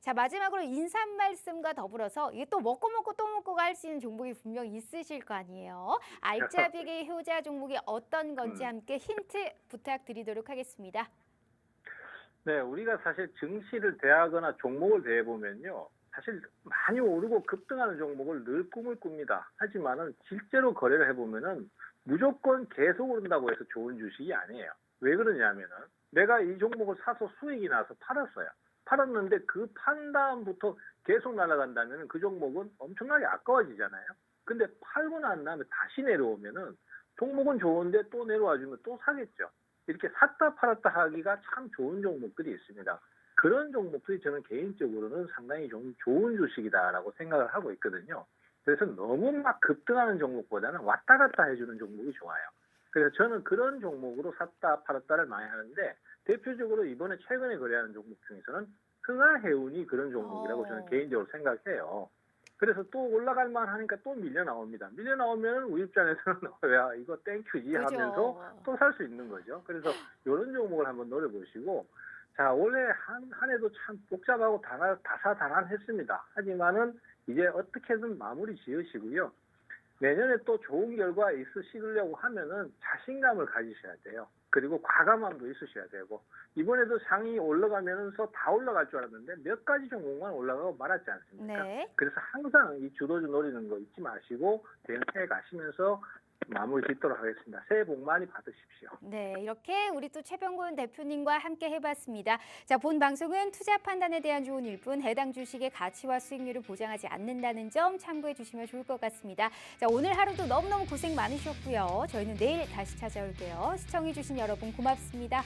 자, 마지막으로 인사 말씀과 더불어서 이게 또 먹고 먹고 또 먹고 갈수 있는 종목이 분명 있으실 거 아니에요. 알짜배기 효자 종목이 어떤 건지 음. 함께 힌트 부탁드리도록 하겠습니다. 네, 우리가 사실 증시를 대하거나 종목을 대해보면요. 사실 많이 오르고 급등하는 종목을 늘 꿈을 꿉니다. 하지만은 실제로 거래를 해보면은 무조건 계속 오른다고 해서 좋은 주식이 아니에요. 왜 그러냐면은 내가 이 종목을 사서 수익이 나서 팔았어요. 팔았는데 그판 다음부터 계속 날아간다면 그 종목은 엄청나게 아까워지잖아요. 근데 팔고 난 다음에 다시 내려오면은 종목은 좋은데 또 내려와 주면 또 사겠죠. 이렇게 샀다 팔았다 하기가 참 좋은 종목들이 있습니다. 그런 종목들이 저는 개인적으로는 상당히 좀 좋은 주식이다라고 생각을 하고 있거든요. 그래서 너무 막 급등하는 종목보다는 왔다 갔다 해주는 종목이 좋아요. 그래서 저는 그런 종목으로 샀다 팔았다를 많이 하는데 대표적으로 이번에 최근에 거래하는 종목 중에서는 흥하해운이 그런 종목이라고 저는 어. 개인적으로 생각해요. 그래서 또 올라갈 만 하니까 또 밀려 나옵니다. 밀려 나오면 우리 입장에서는 야 이거 땡큐지 그죠. 하면서 또 살 수 있는 거죠. 그래서 이런 종목을 한번 노려보시고 자 원래 한, 한 해도 참 복잡하고 다사, 다사다난했습니다. 하지만은 이제 어떻게든 마무리 지으시고요. 내년에 또 좋은 결과 있으시려고 하면은 자신감을 가지셔야 돼요. 그리고 과감함도 있으셔야 되고 이번에도 상이 올라가면서 다 올라갈 줄 알았는데 몇 가지 종목만 올라가고 말았지 않습니까? 네. 그래서 항상 이 주도주 노리는 거 잊지 마시고 대응해 가시면서 마무리 짓도록 하겠습니다. 새해 복 많이 받으십시오. 네, 이렇게 우리 또 최병곤 대표님과 함께 해봤습니다. 자, 본 방송은 투자 판단에 대한 조언일 뿐 해당 주식의 가치와 수익률을 보장하지 않는다는 점 참고해 주시면 좋을 것 같습니다. 자, 오늘 하루도 너무너무 고생 많으셨고요. 저희는 내일 다시 찾아올게요. 시청해 주신 여러분 고맙습니다.